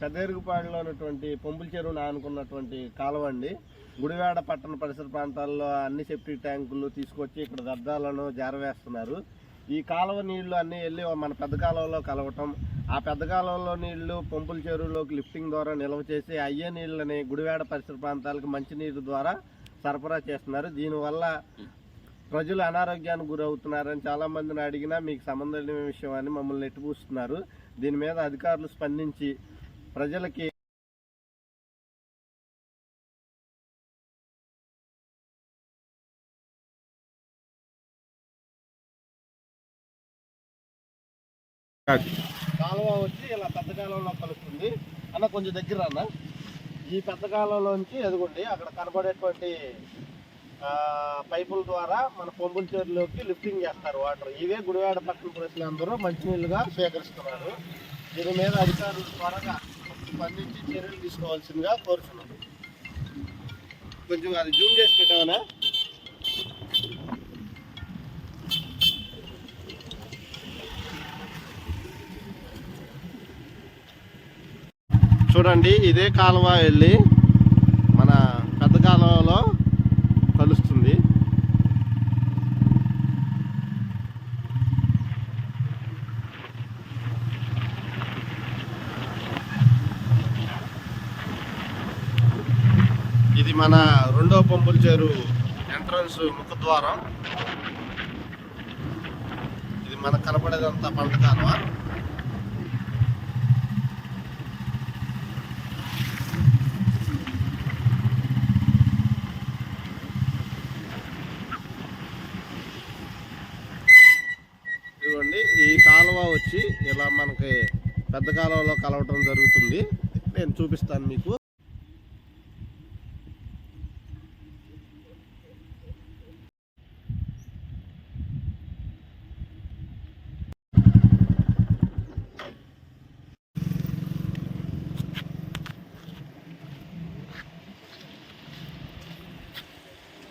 పెద్దెరుగుపాడులో ఉన్నటువంటి పొంపుల చెరువును ఆనుకున్నటువంటి కాలువ అండి. గుడివాడ పట్టణ పరిసర ప్రాంతాల్లో అన్ని సెప్టిక్ ట్యాంకులు తీసుకొచ్చి ఇక్కడ దద్దాలను జారవేస్తున్నారు. ఈ కాలువ నీళ్ళు అన్నీ వెళ్ళి మన పెద్ద కాలువలో కలవటం ఆ పెద్ద కాలువలో నీళ్ళు పంపుల చెరువులోకి లిఫ్టింగ్ ద్వారా నిల్వ చేసి అయ్యే నీళ్ళని గుడివాడ పరిసర ప్రాంతాలకు మంచినీరు ద్వారా సరఫరా చేస్తున్నారు. దీనివల్ల ప్రజలు అనారోగ్యానికి గురవుతున్నారని చాలా మందిని అడిగినా మీకు సంబంధం లేని విషయం అని మమ్మల్ని నెట్టిపూస్తున్నారు దీని మీద అధికారులు స్పందించి ప్రజలకి కాలువ వచ్చి ఇలా పెద్ద కాలంలో కలుస్తుంది. అన్న కొంచెం దగ్గర అన్న. ఈ పెద్ద కాలంలోంచి ఎదుగుండి అక్కడ కనబడేటువంటి పైపుల ద్వారా మన పొంగుల చెరువులోకి లిఫ్టింగ్ చేస్తారు వాటర్. ఇవే గుడివాడ పక్కన ప్రజలు అందరూ మంచినీళ్ళుగా స్వీకరిస్తున్నారు దీని మీద అధికారులు త్వరగా స్పందించి చర్యలు తీసుకోవాల్సిందిగా కోరుతున్నాను కొంచెం అది జూమ్ చేసి పెట్టామనా చూడండి ఇదే కాలువ వెళ్ళి మన పెద్ద కాలువలో కలుస్తుంది ఇది మన రెండో పంపుల చేరు ఎంట్రన్స్ ముఖద్వారం ఇది మనకు కనపడేదంతా పంట కాలువ. ఇదిగోండి ఈ కాలువ వచ్చి ఇలా మనకి పెద్ద కాలువలో కలవటం జరుగుతుంది. నేను చూపిస్తాను మీకు.